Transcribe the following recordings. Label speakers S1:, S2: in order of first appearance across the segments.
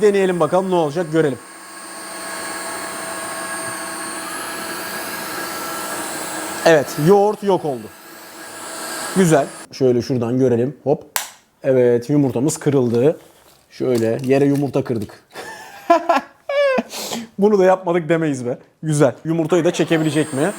S1: Deneyelim bakalım ne olacak görelim. Evet yoğurt yok oldu. Güzel. Şöyle şuradan görelim. Hop. Evet yumurtamız kırıldı. Şöyle yere yumurta kırdık. Bunu da yapmadık demeyiz be. Güzel. Yumurtayı da çekebilecek mi?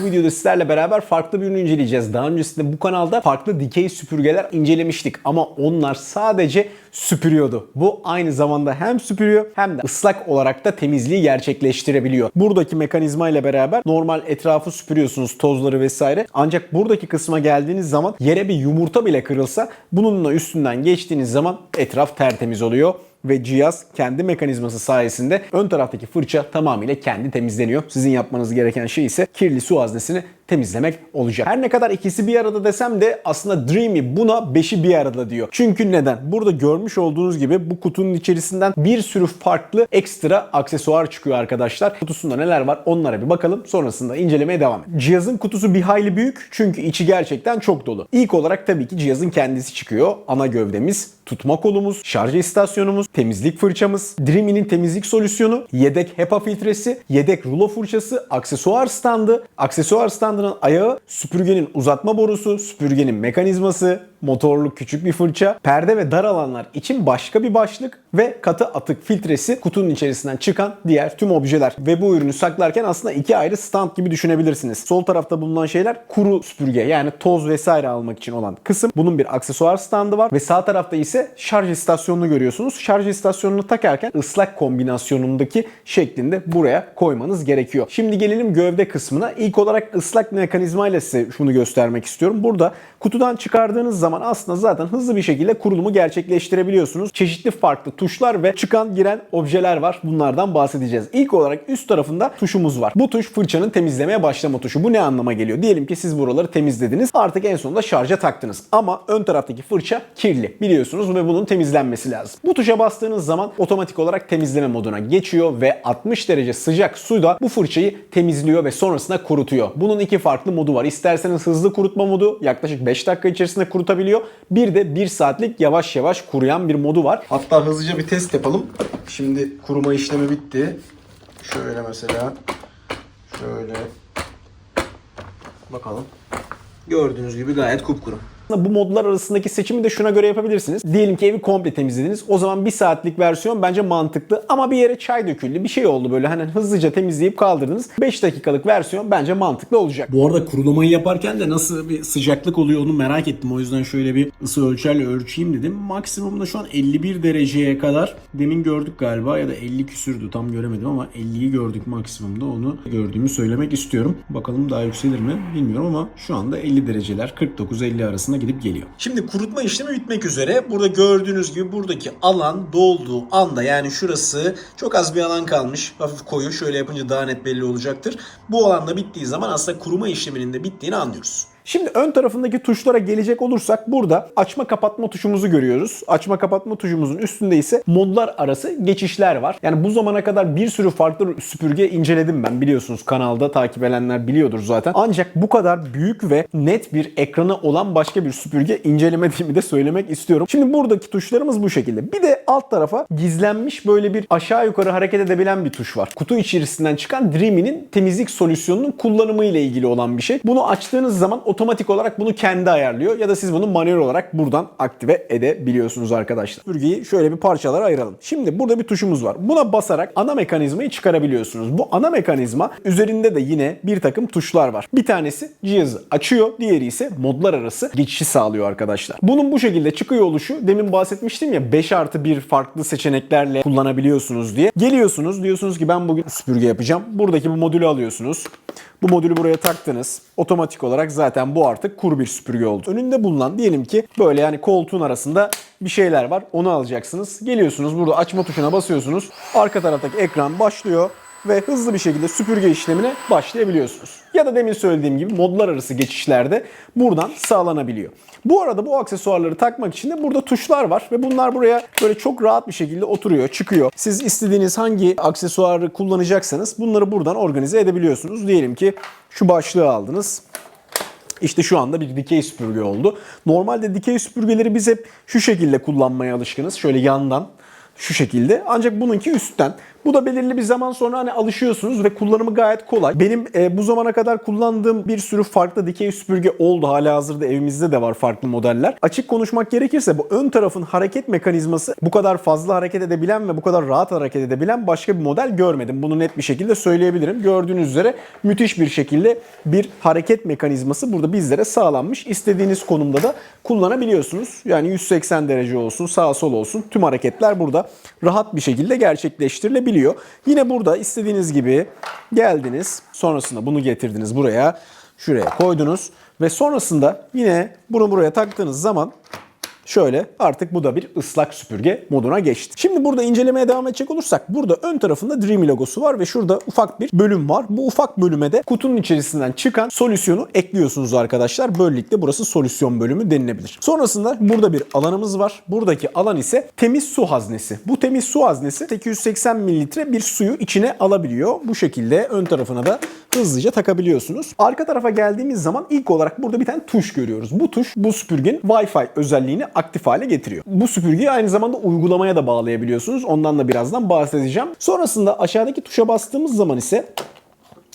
S1: Bu videoda sizlerle beraber farklı bir ürünü inceleyeceğiz. Daha öncesinde bu kanalda farklı dikey süpürgeler incelemiştik ama onlar sadece süpürüyordu. Bu aynı zamanda hem süpürüyor hem de ıslak olarak da temizliği gerçekleştirebiliyor. Buradaki mekanizma ile beraber normal etrafı süpürüyorsunuz tozları vesaire. Ancak buradaki kısma geldiğiniz zaman yere bir yumurta bile kırılsa bununla üstünden geçtiğiniz zaman etraf tertemiz oluyor ve cihaz kendi mekanizması sayesinde ön taraftaki fırça tamamıyla kendi temizleniyor. Sizin yapmanız gereken şey ise kirli su haznesini temizlemek olacak. Her ne kadar ikisi bir arada desem de aslında Dreamy buna 5'i bir arada diyor. Çünkü neden? Burada görmüş olduğunuz gibi bu kutunun içerisinden bir sürü farklı ekstra aksesuar çıkıyor arkadaşlar. Kutusunda neler var onlara bir bakalım. Sonrasında incelemeye devam edelim. Cihazın kutusu bir hayli büyük çünkü içi gerçekten çok dolu. İlk olarak tabii ki cihazın kendisi çıkıyor. Ana gövdemiz, tutma kolumuz, şarj istasyonumuz, temizlik fırçamız, Dreamy'nin temizlik solüsyonu, yedek HEPA filtresi, yedek rulo fırçası, aksesuar standı, aksesuar standının ayağı, süpürgenin uzatma borusu, süpürgenin mekanizması, motorlu küçük bir fırça, perde ve dar alanlar için başka bir başlık ve katı atık filtresi kutunun içerisinden çıkan diğer tüm objeler. Ve bu ürünü saklarken aslında iki ayrı stand gibi düşünebilirsiniz. Sol tarafta bulunan şeyler kuru süpürge yani toz vesaire almak için olan kısım. Bunun bir aksesuar standı var ve sağ tarafta ise şarj istasyonunu görüyorsunuz. Şarj istasyonunu takarken ıslak kombinasyonundaki şeklinde buraya koymanız gerekiyor. Şimdi gelelim gövde kısmına. İlk olarak ıslak mekanizma ile size şunu göstermek istiyorum. Burada kutudan çıkardığınız zaman aslında zaten hızlı bir şekilde kurulumu gerçekleştirebiliyorsunuz. Çeşitli farklı tuşlar ve çıkan giren objeler var. Bunlardan bahsedeceğiz. İlk olarak üst tarafında tuşumuz var. Bu tuş fırçanın temizlemeye başlama tuşu. Bu ne anlama geliyor? Diyelim ki siz buraları temizlediniz. Artık en sonunda şarja taktınız. Ama ön taraftaki fırça kirli biliyorsunuz ve bunun temizlenmesi lazım. Bu tuşa bastığınız zaman otomatik olarak temizleme moduna geçiyor ve 60 derece sıcak suyla bu fırçayı temizliyor ve sonrasında kurutuyor. Bunun iki farklı modu var. İsterseniz hızlı kurutma modu yaklaşık 5 dakika içerisinde kurutabiliyor. Bir de 1 saatlik yavaş yavaş kuruyan bir modu var. Hatta hızlıca bir test yapalım. Şimdi kuruma işlemi bitti. Şöyle mesela. Şöyle. Bakalım. Gördüğünüz gibi gayet kupkuru. Bu modlar arasındaki seçimi de şuna göre yapabilirsiniz. Diyelim ki evi komple temizlediniz. O zaman bir saatlik versiyon bence mantıklı. Ama bir yere çay döküldü. Bir şey oldu böyle hani hızlıca temizleyip kaldırdınız. 5 dakikalık versiyon bence mantıklı olacak.
S2: Bu arada kurulamayı yaparken de nasıl bir sıcaklık oluyor onu merak ettim. O yüzden şöyle bir ısı ölçerle ölçeyim dedim. Maksimumda şu an 51 dereceye kadar demin gördük galiba ya da 50 küsürdü tam göremedim ama 50'yi gördük maksimumda onu gördüğümü söylemek istiyorum. Bakalım daha yükselir mi bilmiyorum ama şu anda 50 dereceler 49-50 arasında gidip geliyor.
S1: Şimdi kurutma işlemi bitmek üzere. Burada gördüğünüz gibi buradaki alan dolduğu anda yani şurası çok az bir alan kalmış. Hafif koyu. Şöyle yapınca daha net belli olacaktır. Bu alanda bittiği zaman aslında kuruma işleminin de bittiğini anlıyoruz. Şimdi ön tarafındaki tuşlara gelecek olursak burada açma kapatma tuşumuzu görüyoruz. Açma kapatma tuşumuzun üstünde ise modlar arası geçişler var. Yani bu zamana kadar bir sürü farklı süpürge inceledim ben biliyorsunuz kanalda takip edenler biliyordur zaten. Ancak bu kadar büyük ve net bir ekranı olan başka bir süpürge incelemediğimi de söylemek istiyorum. Şimdi buradaki tuşlarımız bu şekilde. Bir de alt tarafa gizlenmiş böyle bir aşağı yukarı hareket edebilen bir tuş var. Kutu içerisinden çıkan Dreamy'nin temizlik solüsyonunun kullanımı ile ilgili olan bir şey. Bunu açtığınız zaman otomatik olarak bunu kendi ayarlıyor ya da siz bunu manuel olarak buradan aktive edebiliyorsunuz arkadaşlar. Süpürgeyi şöyle bir parçalara ayıralım. Şimdi burada bir tuşumuz var. Buna basarak ana mekanizmayı çıkarabiliyorsunuz. Bu ana mekanizma üzerinde de yine bir takım tuşlar var. Bir tanesi cihazı açıyor, diğeri ise modlar arası geçişi sağlıyor arkadaşlar. Bunun bu şekilde çıkıyor oluşu demin bahsetmiştim ya 5 artı 1 farklı seçeneklerle kullanabiliyorsunuz diye. Geliyorsunuz diyorsunuz ki ben bugün süpürge yapacağım. Buradaki bu modülü alıyorsunuz. Bu modülü buraya taktınız. Otomatik olarak zaten bu artık kuru bir süpürge oldu. Önünde bulunan diyelim ki böyle yani koltuğun arasında bir şeyler var. Onu alacaksınız. Geliyorsunuz burada açma tuşuna basıyorsunuz. Arka taraftaki ekran başlıyor ve hızlı bir şekilde süpürge işlemine başlayabiliyorsunuz. Ya da demin söylediğim gibi modlar arası geçişlerde buradan sağlanabiliyor. Bu arada bu aksesuarları takmak için de burada tuşlar var ve bunlar buraya böyle çok rahat bir şekilde oturuyor, çıkıyor. Siz istediğiniz hangi aksesuarı kullanacaksanız bunları buradan organize edebiliyorsunuz. Diyelim ki şu başlığı aldınız. İşte şu anda bir dikey süpürge oldu. Normalde dikey süpürgeleri biz hep şu şekilde kullanmaya alışkınız. Şöyle yandan şu şekilde. Ancak bununki üstten. Bu da belirli bir zaman sonra hani alışıyorsunuz ve kullanımı gayet kolay. Benim e, bu zamana kadar kullandığım bir sürü farklı dikey süpürge oldu. Hala hazırda evimizde de var farklı modeller. Açık konuşmak gerekirse bu ön tarafın hareket mekanizması bu kadar fazla hareket edebilen ve bu kadar rahat hareket edebilen başka bir model görmedim. Bunu net bir şekilde söyleyebilirim. Gördüğünüz üzere müthiş bir şekilde bir hareket mekanizması burada bizlere sağlanmış. İstediğiniz konumda da kullanabiliyorsunuz. Yani 180 derece olsun, sağ sol olsun tüm hareketler burada rahat bir şekilde gerçekleştirilebiliyor. Yine burada istediğiniz gibi geldiniz. Sonrasında bunu getirdiniz buraya. Şuraya koydunuz ve sonrasında yine bunu buraya taktığınız zaman Şöyle artık bu da bir ıslak süpürge moduna geçti. Şimdi burada incelemeye devam edecek olursak burada ön tarafında Dreamy logosu var ve şurada ufak bir bölüm var. Bu ufak bölüme de kutunun içerisinden çıkan solüsyonu ekliyorsunuz arkadaşlar. Böylelikle burası solüsyon bölümü denilebilir. Sonrasında burada bir alanımız var. Buradaki alan ise temiz su haznesi. Bu temiz su haznesi 880 mililitre bir suyu içine alabiliyor. Bu şekilde ön tarafına da hızlıca takabiliyorsunuz. Arka tarafa geldiğimiz zaman ilk olarak burada bir tane tuş görüyoruz. Bu tuş bu süpürgenin Wi-Fi özelliğini aktif hale getiriyor. Bu süpürgeyi aynı zamanda uygulamaya da bağlayabiliyorsunuz. Ondan da birazdan bahsedeceğim. Sonrasında aşağıdaki tuşa bastığımız zaman ise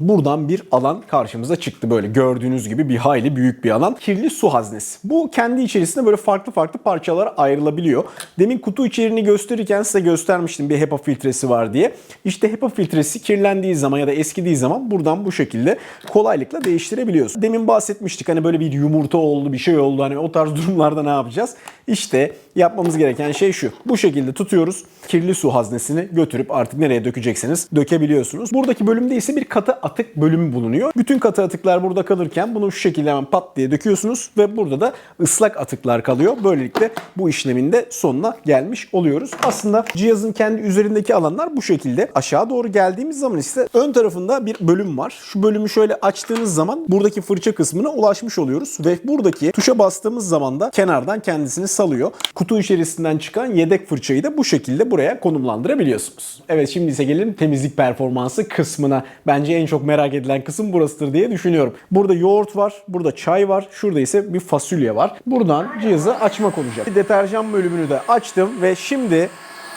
S1: Buradan bir alan karşımıza çıktı böyle gördüğünüz gibi bir hayli büyük bir alan. Kirli su haznesi. Bu kendi içerisinde böyle farklı farklı parçalara ayrılabiliyor. Demin kutu içeriğini gösterirken size göstermiştim bir HEPA filtresi var diye. İşte HEPA filtresi kirlendiği zaman ya da eskidiği zaman buradan bu şekilde kolaylıkla değiştirebiliyorsun. Demin bahsetmiştik hani böyle bir yumurta oldu bir şey oldu hani o tarz durumlarda ne yapacağız? İşte yapmamız gereken şey şu. Bu şekilde tutuyoruz. Kirli su haznesini götürüp artık nereye dökecekseniz dökebiliyorsunuz. Buradaki bölümde ise bir katı atık bölümü bulunuyor. Bütün katı atıklar burada kalırken bunu şu şekilde hemen pat diye döküyorsunuz ve burada da ıslak atıklar kalıyor. Böylelikle bu işlemin de sonuna gelmiş oluyoruz. Aslında cihazın kendi üzerindeki alanlar bu şekilde. Aşağı doğru geldiğimiz zaman ise ön tarafında bir bölüm var. Şu bölümü şöyle açtığınız zaman buradaki fırça kısmına ulaşmış oluyoruz ve buradaki tuşa bastığımız zaman da kenardan kendisini salıyor. Kutu içerisinden çıkan yedek fırçayı da bu şekilde buraya konumlandırabiliyorsunuz. Evet şimdi ise gelelim temizlik performansı kısmına. Bence en çok merak edilen kısım burasıdır diye düşünüyorum. Burada yoğurt var, burada çay var, şurada ise bir fasulye var. Buradan cihazı açmak olacak. Deterjan bölümünü de açtım ve şimdi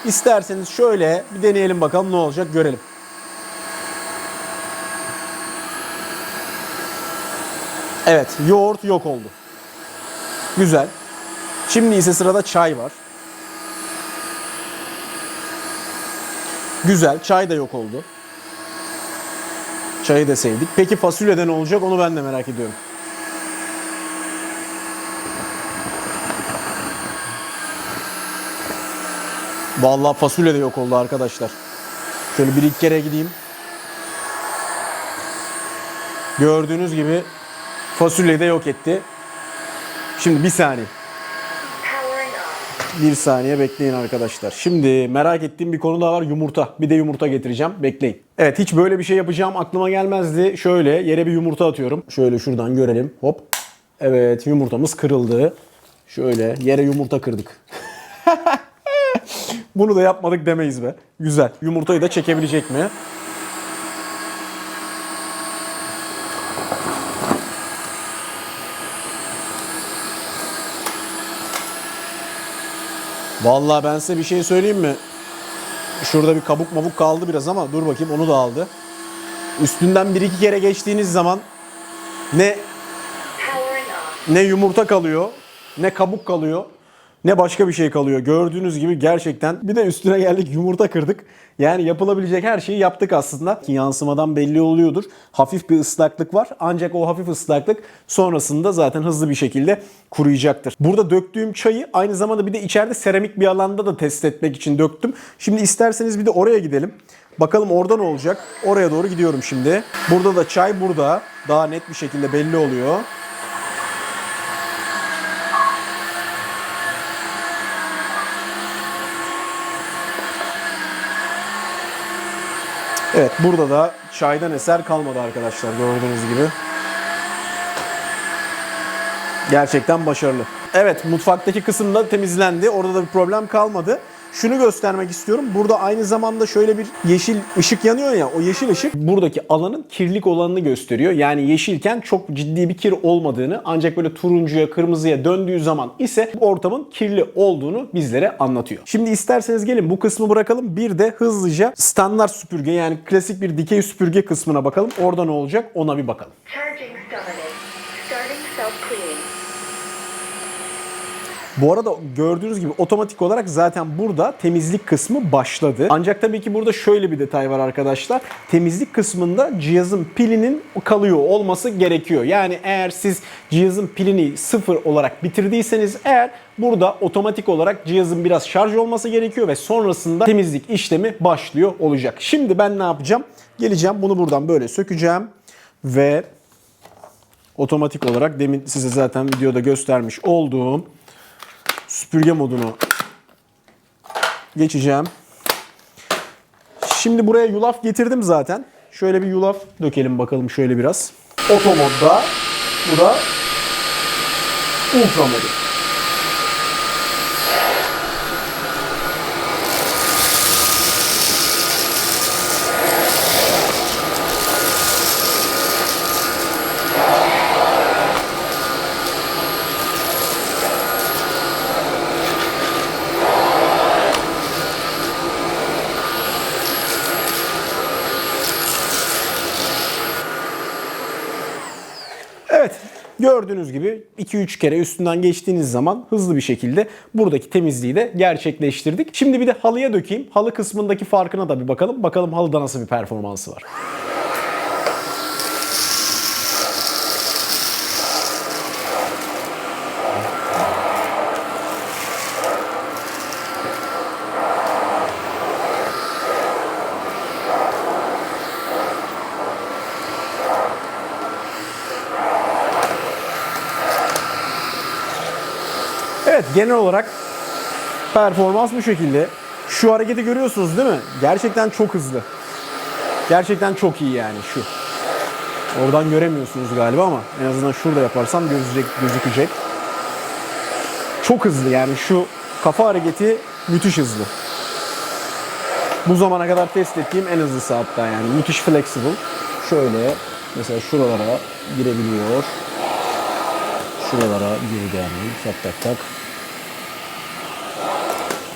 S1: isterseniz şöyle bir deneyelim bakalım ne olacak görelim. Evet, yoğurt yok oldu. Güzel. Şimdi ise sırada çay var. Güzel, çay da yok oldu. Çayı da sevdik. Peki fasulyede ne olacak onu ben de merak ediyorum. Vallahi fasulye de yok oldu arkadaşlar. Şöyle bir iki kere gideyim. Gördüğünüz gibi fasulyeyi de yok etti. Şimdi bir saniye. Bir saniye bekleyin arkadaşlar. Şimdi merak ettiğim bir konu daha var. Yumurta. Bir de yumurta getireceğim. Bekleyin. Evet hiç böyle bir şey yapacağım aklıma gelmezdi. Şöyle yere bir yumurta atıyorum. Şöyle şuradan görelim. Hop. Evet yumurtamız kırıldı. Şöyle yere yumurta kırdık. Bunu da yapmadık demeyiz be. Güzel. Yumurtayı da çekebilecek mi? Vallahi ben size bir şey söyleyeyim mi? Şurada bir kabuk mabuk kaldı biraz ama dur bakayım onu da aldı. Üstünden bir iki kere geçtiğiniz zaman ne ne yumurta kalıyor, ne kabuk kalıyor, ne başka bir şey kalıyor. Gördüğünüz gibi gerçekten bir de üstüne geldik yumurta kırdık. Yani yapılabilecek her şeyi yaptık aslında. Yansımadan belli oluyordur. Hafif bir ıslaklık var. Ancak o hafif ıslaklık sonrasında zaten hızlı bir şekilde kuruyacaktır. Burada döktüğüm çayı aynı zamanda bir de içeride seramik bir alanda da test etmek için döktüm. Şimdi isterseniz bir de oraya gidelim. Bakalım orada ne olacak? Oraya doğru gidiyorum şimdi. Burada da çay burada. Daha net bir şekilde belli oluyor. Evet burada da çaydan eser kalmadı arkadaşlar gördüğünüz gibi. Gerçekten başarılı. Evet mutfaktaki kısım da temizlendi. Orada da bir problem kalmadı. Şunu göstermek istiyorum. Burada aynı zamanda şöyle bir yeşil ışık yanıyor ya. O yeşil ışık buradaki alanın kirlilik olanını gösteriyor. Yani yeşilken çok ciddi bir kir olmadığını ancak böyle turuncuya, kırmızıya döndüğü zaman ise ortamın kirli olduğunu bizlere anlatıyor. Şimdi isterseniz gelin bu kısmı bırakalım. Bir de hızlıca standart süpürge yani klasik bir dikey süpürge kısmına bakalım. Orada ne olacak ona bir bakalım.
S3: Charging started. Starting self-cleaning.
S1: Bu arada gördüğünüz gibi otomatik olarak zaten burada temizlik kısmı başladı. Ancak tabii ki burada şöyle bir detay var arkadaşlar. Temizlik kısmında cihazın pilinin kalıyor olması gerekiyor. Yani eğer siz cihazın pilini sıfır olarak bitirdiyseniz eğer burada otomatik olarak cihazın biraz şarj olması gerekiyor ve sonrasında temizlik işlemi başlıyor olacak. Şimdi ben ne yapacağım? Geleceğim bunu buradan böyle sökeceğim ve otomatik olarak demin size zaten videoda göstermiş olduğum süpürge modunu geçeceğim. Şimdi buraya yulaf getirdim zaten. Şöyle bir yulaf dökelim bakalım şöyle biraz. Oto modda. Bu da ultra modu. Evet gördüğünüz gibi 2-3 kere üstünden geçtiğiniz zaman hızlı bir şekilde buradaki temizliği de gerçekleştirdik. Şimdi bir de halıya dökeyim. Halı kısmındaki farkına da bir bakalım. Bakalım halıda nasıl bir performansı var. Genel olarak performans bu şekilde. Şu hareketi görüyorsunuz değil mi? Gerçekten çok hızlı. Gerçekten çok iyi yani şu. Oradan göremiyorsunuz galiba ama en azından şurada yaparsam gözecek, gözükecek. Çok hızlı yani şu kafa hareketi müthiş hızlı. Bu zamana kadar test ettiğim en hızlısı hatta yani. Müthiş flexible. Şöyle mesela şuralara girebiliyor. Şuralara girdi yani. Tak tak tak.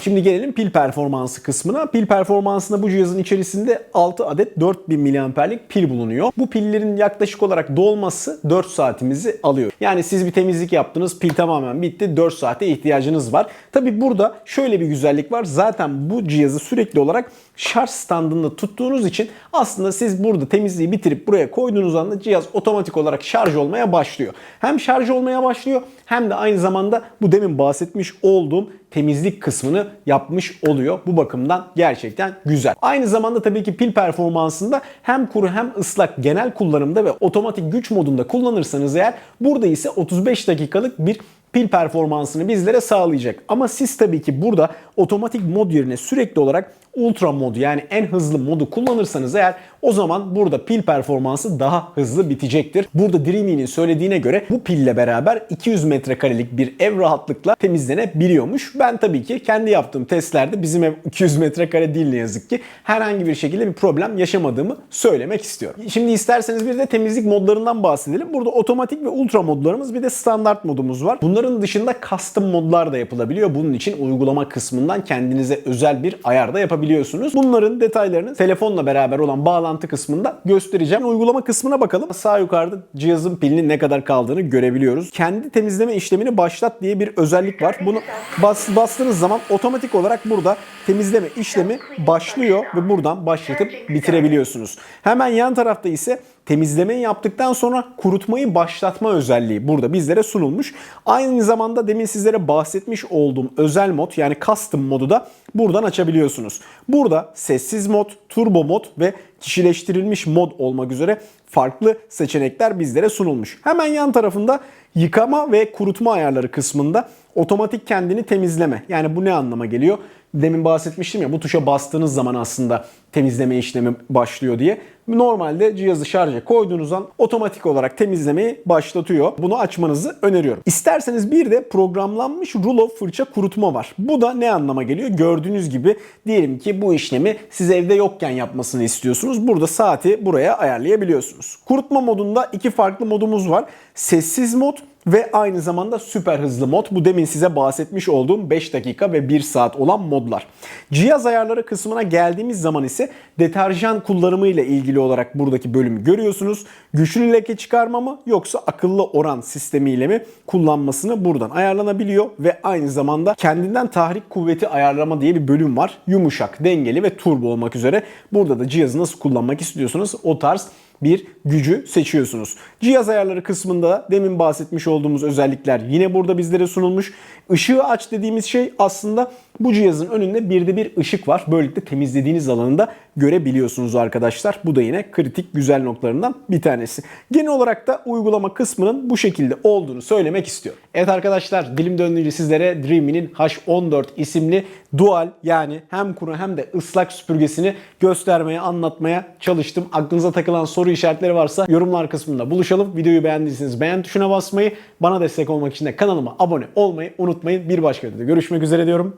S1: Şimdi gelelim pil performansı kısmına. Pil performansında bu cihazın içerisinde 6 adet 4000 miliamperlik pil bulunuyor. Bu pillerin yaklaşık olarak dolması 4 saatimizi alıyor. Yani siz bir temizlik yaptınız, pil tamamen bitti, 4 saate ihtiyacınız var. Tabi burada şöyle bir güzellik var. Zaten bu cihazı sürekli olarak şarj standında tuttuğunuz için aslında siz burada temizliği bitirip buraya koyduğunuz anda cihaz otomatik olarak şarj olmaya başlıyor. Hem şarj olmaya başlıyor hem de aynı zamanda bu demin bahsetmiş olduğum temizlik kısmını yapmış oluyor. Bu bakımdan gerçekten güzel. Aynı zamanda tabii ki pil performansında hem kuru hem ıslak genel kullanımda ve otomatik güç modunda kullanırsanız eğer burada ise 35 dakikalık bir pil performansını bizlere sağlayacak. Ama siz tabii ki burada otomatik mod yerine sürekli olarak ultra modu yani en hızlı modu kullanırsanız eğer o zaman burada pil performansı daha hızlı bitecektir. Burada Dreamy'nin söylediğine göre bu pille beraber 200 metrekarelik bir ev rahatlıkla temizlenebiliyormuş. Ben tabii ki kendi yaptığım testlerde bizim ev 200 metrekare değil ne yazık ki herhangi bir şekilde bir problem yaşamadığımı söylemek istiyorum. Şimdi isterseniz bir de temizlik modlarından bahsedelim. Burada otomatik ve ultra modlarımız bir de standart modumuz var. Bunların dışında custom modlar da yapılabiliyor. Bunun için uygulama kısmından kendinize özel bir ayar da yapabiliyorsunuz. Bunların detaylarını telefonla beraber olan bağlantı kısmında göstereceğim. Uygulama kısmına bakalım. Sağ yukarıda cihazın pilinin ne kadar kaldığını görebiliyoruz. Kendi temizleme işlemini başlat diye bir özellik var. Bunu bas, bastığınız zaman otomatik olarak burada temizleme işlemi başlıyor ve buradan başlatıp bitirebiliyorsunuz. Hemen yan tarafta ise temizlemeyi yaptıktan sonra kurutmayı başlatma özelliği burada bizlere sunulmuş. Aynı zamanda demin sizlere bahsetmiş olduğum özel mod yani custom modu da buradan açabiliyorsunuz. Burada sessiz mod, turbo mod ve kişileştirilmiş mod olmak üzere farklı seçenekler bizlere sunulmuş. Hemen yan tarafında yıkama ve kurutma ayarları kısmında otomatik kendini temizleme. Yani bu ne anlama geliyor? Demin bahsetmiştim ya bu tuşa bastığınız zaman aslında temizleme işlemi başlıyor diye. Normalde cihazı şarja koyduğunuz an otomatik olarak temizlemeyi başlatıyor. Bunu açmanızı öneriyorum. İsterseniz bir de programlanmış rulo fırça kurutma var. Bu da ne anlama geliyor? Gördüğünüz gibi diyelim ki bu işlemi siz evde yokken yapmasını istiyorsunuz. Burada saati buraya ayarlayabiliyorsunuz. Kurutma modunda iki farklı modumuz var. Sessiz mod ve aynı zamanda süper hızlı mod. Bu demin size bahsetmiş olduğum 5 dakika ve 1 saat olan modlar. Cihaz ayarları kısmına geldiğimiz zaman ise deterjan kullanımı ile ilgili olarak buradaki bölümü görüyorsunuz. Güçlü leke çıkarma mı yoksa akıllı oran sistemiyle mi kullanmasını buradan ayarlanabiliyor ve aynı zamanda kendinden tahrik kuvveti ayarlama diye bir bölüm var. Yumuşak, dengeli ve turbo olmak üzere. Burada da cihazı nasıl kullanmak istiyorsanız o tarz bir gücü seçiyorsunuz. Cihaz ayarları kısmında demin bahsetmiş olduğumuz özellikler yine burada bizlere sunulmuş. Işığı aç dediğimiz şey aslında bu cihazın önünde bir de bir ışık var. Böylelikle temizlediğiniz alanında görebiliyorsunuz arkadaşlar. Bu da yine kritik güzel noktalarından bir tanesi. Genel olarak da uygulama kısmının bu şekilde olduğunu söylemek istiyorum. Evet arkadaşlar dilim döndüğünce sizlere Dreamy'nin H14 isimli dual yani hem kuru hem de ıslak süpürgesini göstermeye, anlatmaya çalıştım. Aklınıza takılan soru işaretleri varsa yorumlar kısmında buluşalım. Videoyu beğendiyseniz beğen tuşuna basmayı, bana destek olmak için de kanalıma abone olmayı unutmayın. Bir başka videoda görüşmek üzere diyorum.